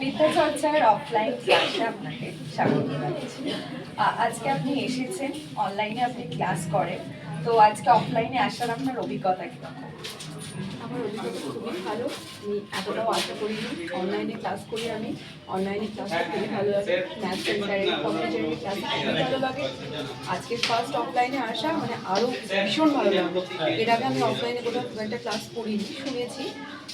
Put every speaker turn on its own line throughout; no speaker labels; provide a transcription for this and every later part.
বিদ্যাচর্চার offline ক্লাসে আপনাকে স্বাগত জানাচ্ছি। আজকে আপনি এসেছেন অনলাইনে আপনি ক্লাস করেন। তো আজকে অফলাইনে আসার আপনার অভিজ্ঞতা কীরকম
আমার অভিজ্ঞতা খুবই ভালো। আমি এতটাও আশা করিনি। অনলাইনে ক্লাস করি আমি। অনলাইনে ক্লাসটা খুবই ভালো লাগে ম্যাথ সেন্টারে কম্পিউটারের ক্লাস খুবই ভালো লাগে। আজকে ফার্স্ট অফলাইনে আসা মানে আরও ভীষণ ভালো লাগল। এর আগে আমি অফলাইনে কোথাও খুব একটা ক্লাস করিনি, শুনেছি।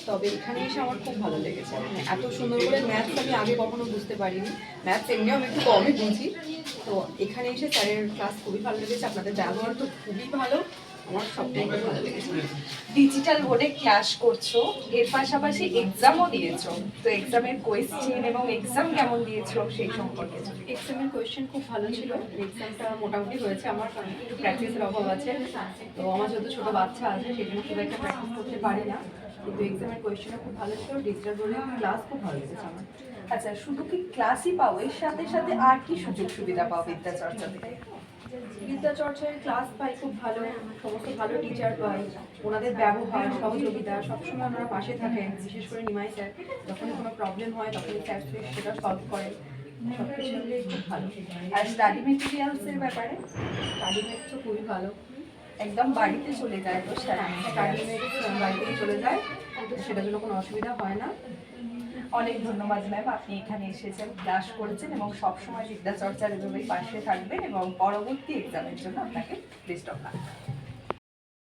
তবে এখানে এসে আমার খুব ভালো লেগেছে। মানে এত সুন্দর করে ম্যাথস আমি আগে কখনো বুঝতে পারিনি। ম্যাথস এমনিও আমি একটু কমই বুঝি। তো এখানে এসে স্যারের ক্লাস খুবই ভালো লেগেছে। আপনাদের ব্যবহার তো খুবই ভালো। আমার সবটাই ভালো লেগেছে।
ডিজিটাল বোর্ডে ক্লাস করছ। এর পাশাপাশি এক্সামও দিয়েছ। তো এক্সামের কোয়েশ্চেন এবং এক্সাম কেমন দিয়েছ সেই সম্পর্কে?
এক্সামের কোয়েশ্চেন খুব ভালো ছিল। এক্সামটা মোটামুটি হয়েছে। আমার একটু প্র্যাকটিসের অভাব আছে। তো আমার যেহেতু ছোটো বাচ্চা আছে সেই জন্য খুব একটা প্র্যাকটিস করতে পারি না। কিন্তু এক্সামের কোয়েশ্চেনটা খুব ভালো ছিল ডিজিটাল বোর্ডে ক্লাস খুব ভালো লেগেছে আমার।
আচ্ছা শুধু কি ক্লাসই পাও? এর সাথে সাথে আর কি সুযোগ সুবিধা পাও বিদ্যাচর্চা থেকে?
বিদ্যা চর্চার ক্লাস পাই খুব ভালো সমস্ত ভালো টিচার পাই। ওনাদের ব্যবহার সহযোগিতা সবসময় ওনারা পাশে থাকেন বিশেষ করে নিমাই স্যার। যখনই কোনো প্রবলেম হয় তখনই স্যার সেটা সলভ করেন সব কিছু খুব ভালো।
আর স্টাডি মেটেরিয়ালসের ব্যাপারে?
স্টাডি মেট তো খুবই ভালো।
একদম বাড়িতে চলে যায় তো
বাড়িতে চলে যায় সেটার জন্য কোনো অসুবিধা হয় না।
অনেক ধন্যবাদ ম্যাম আপনি এখানে এসেছেন ক্লাস করেছেন এবং সবসময় বিদ্যাচর্চার এভাবেই পাশে থাকবেন এবং পরবর্তী এক্সামের জন্য আপনাকে বেস্ট অফ